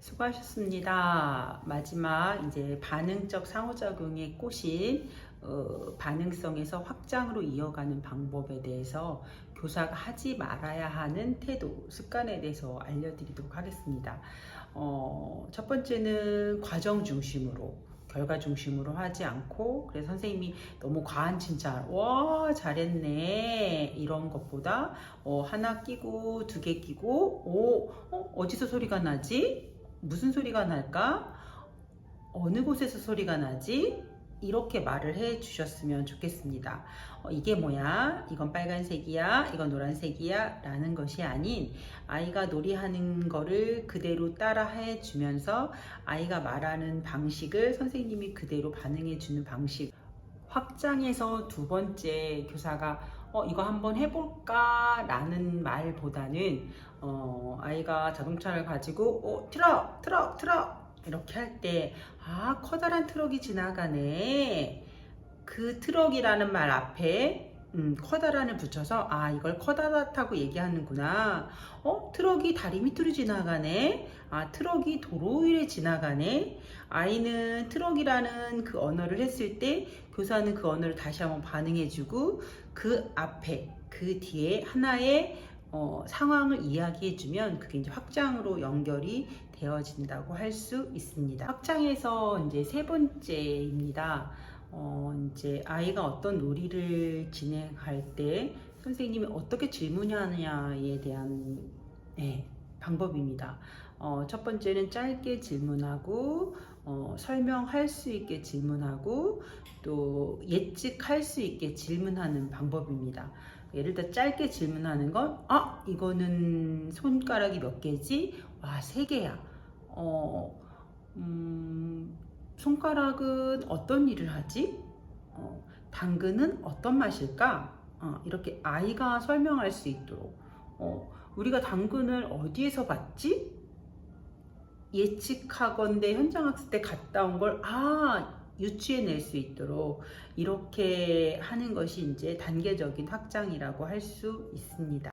수고하셨습니다. 마지막 이제 반응적 상호작용의 꽃인 어, 반응성에서 확장으로 이어가는 방법에 대해서 교사가 하지 말아야 하는 태도, 습관에 대해서 알려드리도록 하겠습니다. 어, 첫 번째는 과정 중심으로, 결과 중심으로 하지 않고, 그래서 선생님이 너무 과한 칭찬, 와, 잘했네. 이런 것보다, 어, 하나 끼고, 두 개 끼고, 오, 어, 어디서 소리가 나지? 무슨 소리가 날까? 어느 곳에서 소리가 나지? 이렇게 말을 해 주셨으면 좋겠습니다. 어, 이게 뭐야? 이건 빨간색이야? 이건 노란색이야? 라는 것이 아닌 아이가 놀이하는 거를 그대로 따라 해 주면서 아이가 말하는 방식을 선생님이 그대로 반응해 주는 방식. 확장해서 두 번째 교사가 어, 이거 한번 해볼까? 라는 말보다는 어, 아이가 자동차를 가지고 어, 트럭, 트럭, 트럭 이렇게 할 때 아, 커다란 트럭이 지나가네. 그 트럭이라는 말 앞에 음, 커다란을 붙여서 아 이걸 커다랗다고 얘기하는구나. 어 트럭이 다리 밑으로 지나가네. 아 트럭이 도로 위에 지나가네. 아이는 트럭이라는 그 언어를 했을 때 교사는 그 언어를 다시 한번 반응해 주고 그 앞에 그 뒤에 하나의 어, 상황을 이야기해 주면 그게 이제 확장으로 연결이 되어진다고 할 수 있습니다. 확장에서 이제 세 번째입니다. 어, 이제 아이가 어떤 놀이를 진행할 때 선생님이 어떻게 질문하느냐에 대한 네, 방법입니다. 어, 첫 번째는 짧게 질문하고 어, 설명할 수 있게 질문하고 또 예측할 수 있게 질문하는 방법입니다. 예를 들어 짧게 질문하는 건, 아, 이거는 손가락이 몇 개지? 와, 세 개야. 어, 음, 손가락은 어떤 일을 하지? 어, 당근은 어떤 맛일까? 어, 이렇게 아이가 설명할 수 있도록. 어, 우리가 당근을 어디에서 봤지? 예측하건대 현장 학습 때 갔다 온 걸, 아, 유추해 낼 수 있도록 이렇게 하는 것이 이제 단계적인 확장이라고 할 수 있습니다.